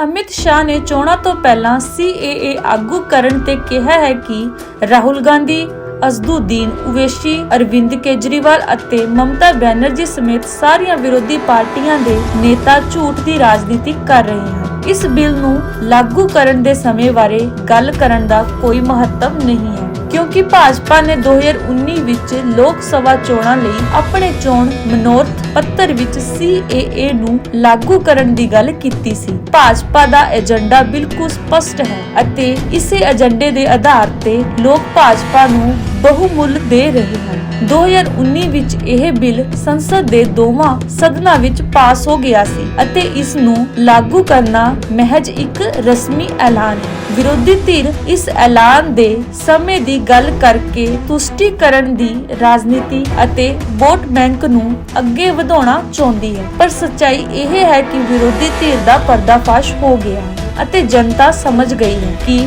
ਅਮਿਤ ਸ਼ਾਹ ਨੇ ਚੋਣਾਂ ਤੋਂ ਪਹਿਲਾਂ ਸੀਏਏ ਆਗੂ ਕਰਨ ਤੇ ਕਿਹਾ ਹੈ ਕਿ ਰਾਹੁਲ ਗਾਂਧੀ, ਅਜ਼ਦੁਦੀਨ ਉਵੇਸ਼ੀ, ਅਰਵਿੰਦ ਕੇਜਰੀਵਾਲ ਅਤੇ ਮਮਤਾ ਬੈਨਰਜੀ ਸਮੇਤ ਸਾਰੀਆਂ ਵਿਰੋਧੀ ਪਾਰਟੀਆਂ ਦੇ ਨੇਤਾ ਝੂਠ ਦੀ ਰਾਜਨੀਤੀ ਕਰ ਰਹੇ ਹਨ। ਇਸ ਬਿੱਲ ਨੂੰ ਲਾਗੂ ਕਰਨ ਦੇ ਸਮੇਂ ਬਾਰੇ ਗੱਲ ਕਰਨ ਦਾ ਕੋਈ ਮਹੱਤਵ ਨਹੀਂ ਹੈ। ਕਿਉਂਕਿ ਭਾਜਪਾ ਨੇ 2019 ਵਿੱਚ ਲੋਕ ਸਭਾ ਚੋਣਾਂ ਲਈ ਆਪਣੇ ਚੋਣ ਮਨੋਰਥ ਪੱਤਰ ਵਿੱਚ CAA ਨੂੰ ਲਾਗੂ ਕਰਨ ਦੀ ਗੱਲ ਕੀਤੀ ਸੀ। ਭਾਜਪਾ ਦਾ ਏਜੰਡਾ ਬਿਲਕੁਲ ਸਪਸ਼ਟ ਹੈ ਅਤੇ ਇਸੇ ਏਜੰਡੇ ਦੇ ਆਧਾਰ ਤੇ ਲੋਕ ਭਾਜਪਾ ਨੂੰ ਬਹੁਮੁੱਲ ਦੇ ਰਹੇ ਹਨ। 2019 ਵਿੱਚ ਇਹ ਬਿੱਲ ਸੰਸਦ ਦੇ ਦੋਵਾਂ ਸਦਨਾਂ ਵਿੱਚ ਪਾਸ ਹੋ ਗਿਆ ਸੀ ਅਤੇ ਇਸ ਨੂੰ ਲਾਗੂ ਕਰਨਾ ਮਹਿਜ ਇੱਕ ਰਸਮੀ ਐਲਾਨ ਹੈ। ਵਿਰੋਧੀ ਧਿਰ ਇਸ ਐਲਾਨ ਦੇ ਸਮੇਂ ਦੀ ਗੱਲ ਕਰਕੇ ਤੁਸ਼ਟੀਕਰਨ ਦੀ ਰਾਜਨੀਤੀ ਅਤੇ ਵੋਟ ਬੈਂਕ ਨੂੰ ਅੱਗੇ ਵਧਾਉਣਾ ਚਾਹੁੰਦੀ ਹੈ। ਪਰ ਸੱਚਾਈ ਇਹ ਹੈ ਕਿ ਵਿਰੋਧੀ ਧਿਰ ਦਾ ਪਰਦਾਫਾਸ਼ ਹੋ ਗਿਆ ਹੈ ਅਤੇ ਜਨਤਾ ਸਮਝ ਗਈ ਹੈ ਕਿ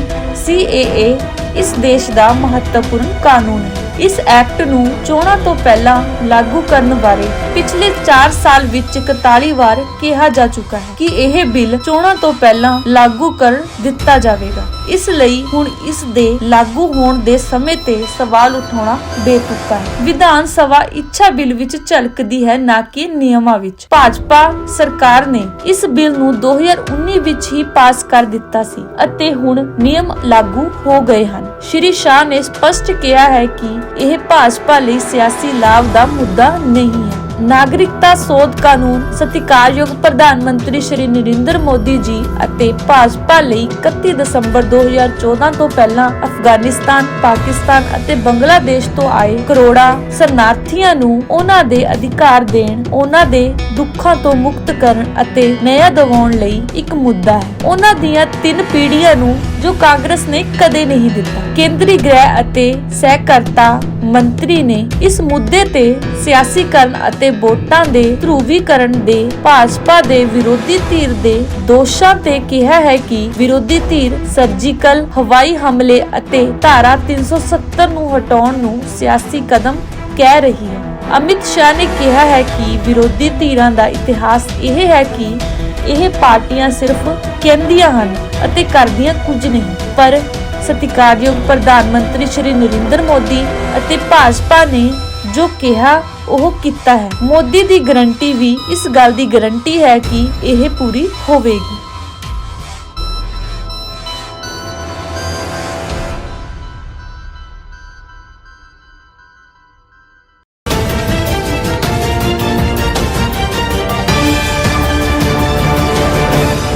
CAA ਇਸ ਦੇਸ਼ ਦਾ ਮਹੱਤਵਪੂਰਨ ਕਾਨੂੰਨ ਹੈ। ਇਸ ਐਕਟ ਨੂੰ ਚੋਣਾਂ ਤੋਂ ਪਹਿਲਾਂ ਲਾਗੂ ਕਰਨ ਬਾਰੇ ਪਿਛਲੇ 4 ਸਾਲ ਵਿੱਚ 41 ਵਾਰ ਕਿਹਾ ਜਾ ਚੁੱਕਾ ਹੈ ਕਿ ਇਹ ਬਿੱਲ ਚੋਣਾਂ ਤੋਂ ਪਹਿਲਾਂ ਲਾਗੂ ਕਰ ਦਿੱਤਾ ਜਾਵੇਗਾ। ਇਸ ਲਈ ਹੁਣ ਇਸ ਦੇ ਲਾਗੂ ਹੋਣ ਦੇ ਸਮੇਂ ਤੇ ਸਵਾਲ ਉਠਾਉਣਾ ਬੇਤੁਕਾ ਹੈ। ਵਿਧਾਨ ਸਭਾ ਇੱਛਾ ਬਿੱਲ ਵਿੱਚ ਝਲਕਦੀ ਹੈ ਨਾ ਕਿ ਨਿਯਮਾਂ ਵਿੱਚ। ਭਾਜਪਾ ਸਰਕਾਰ ਨੇ ਇਸ ਬਿੱਲ ਨੂੰ 2019 ਵਿੱਚ ਹੀ ਪਾਸ ਕਰ ਦਿੱਤਾ ਸੀ ਅਤੇ ਹੁਣ ਨਿਯਮ ਲਾਗੂ ਹੋ ਗਏ ਹਨ। ਸ਼੍ਰੀ ਸ਼ਾਹ ਨੇ ਸਪਸ਼ਟ ਕਿਹਾ ਹੈ ਕਿ ਇਹ ਭਾਜਪਾ ਲਈ ਸਿਆਸੀ ਲਾਭ ਦਾ ਮੁੱਦਾ ਨਹੀਂ ਹੈ। ਨਾਗਰਿਕਤਾ ਸੋਧ ਕਾਨੂੰਨ, ਸਤਿਕਾਰਯੋਗ ਪ੍ਰਧਾਨ ਮੰਤਰੀ ਸ਼੍ਰੀ ਨਰਿੰਦਰ ਮੋਦੀ ਜੀ ਅਤੇ ਭਾਜਪਾ ਲਈ 31 ਦਸੰਬਰ 2014 ਤੋਂ ਪਹਿਲਾਂ ਅਫਗਾਨਿਸਤਾਨ, ਪਾਕਿਸਤਾਨ ਅਤੇ ਬੰਗਲਾਦੇਸ਼ ਤੋਂ ਆਏ ਕਰੋੜਾਂ ਸ਼ਰਨਾਰਥੀਆਂ ਨੂੰ ਉਹਨਾਂ ਦੇ ਅਧਿਕਾਰ ਦੇਣ, ਉਹਨਾਂ ਦੇ ਦੁੱਖਾਂ ਤੋਂ ਮੁਕਤ ਕਰਨ ਅਤੇ ਨਿਆਂ ਦਿਵਾਉਣ ਲਈ ਇੱਕ ਮੁੱਦਾ ਹੈ। ਉਹਨਾਂ ਦੀਆਂ ਤਿੰਨ ਪੀੜ੍ਹੀਆਂ ਨੂੰ ਜੋ ਕਾਂਗਰਸ ਨੇ ਕਦੇ ਨਹੀਂ ਦਿੱਤਾ। ਕੇਂਦਰੀ ਗ੍ਰਹਿ ਅਤੇ ਸਹਿਕਾਰਤਾ ਮੰਤਰੀ ਨੇ ਇਸ ਮੁੱਦੇ ਤੇ ਸਿਆਸੀਕਰਨ ਅਤੇ ਵੋਟਾਂ ਦੇ ਧਰੂਵੀਕਰਨ ਦੇ ਭਾਜਪਾ ਦੇ ਵਿਰੋਧੀ ਧਿਰ ਦੇ ਦੋਸ਼ਾਂ ਤੇ ਕਿਹਾ ਹੈ ਕਿ ਵਿਰੋਧੀ ਧਿਰ ਸਰਜੀਕਲ ਹਵਾਈ ਹਮਲੇ ਅਤੇ ਧਾਰਾ 370 ਨੂੰ ਹਟਾਉਣ ਨੂੰ ਸਿਆਸੀ ਕਦਮ ਕਹਿ ਰਹੀ ਹੈ। ਅਮਿਤ ਸ਼ਾਹ ਨੇ ਕਿਹਾ ਹੈ ਕਿ ਵਿਰੋਧੀ ਧਿਰਾਂ ਦਾ ਇਤਿਹਾਸ ਇਹ ਹੈ ਕਿ ਇਹ ਪਾਰਟੀਆਂ ਸਿਰਫ ਕਹਿੰਦੀਆਂ ਹਨ ਅਤੇ ਕਰਦੀਆਂ ਕੁਝ ਨਹੀਂ। ਪਰ ਸਤਿਕਾਰਯੋਗ ਪ੍ਰਧਾਨ ਮੰਤਰੀ ਸ਼੍ਰੀ ਨਰਿੰਦਰ ਮੋਦੀ ਅਤੇ ਭਾਜਪਾ ਨੇ ਜੋ ਕਿਹਾ, ਉਹ ਕੀਤਾ ਹੈ। ਮੋਦੀ ਦੀ ਗਰੰਟੀ ਵੀ, ਇਸ ਗੱਲ ਦੀ ਗਰੰਟੀ ਹੈ ਕਿ ਇਹ ਪੂਰੀ ਹੋਵੇਗੀ।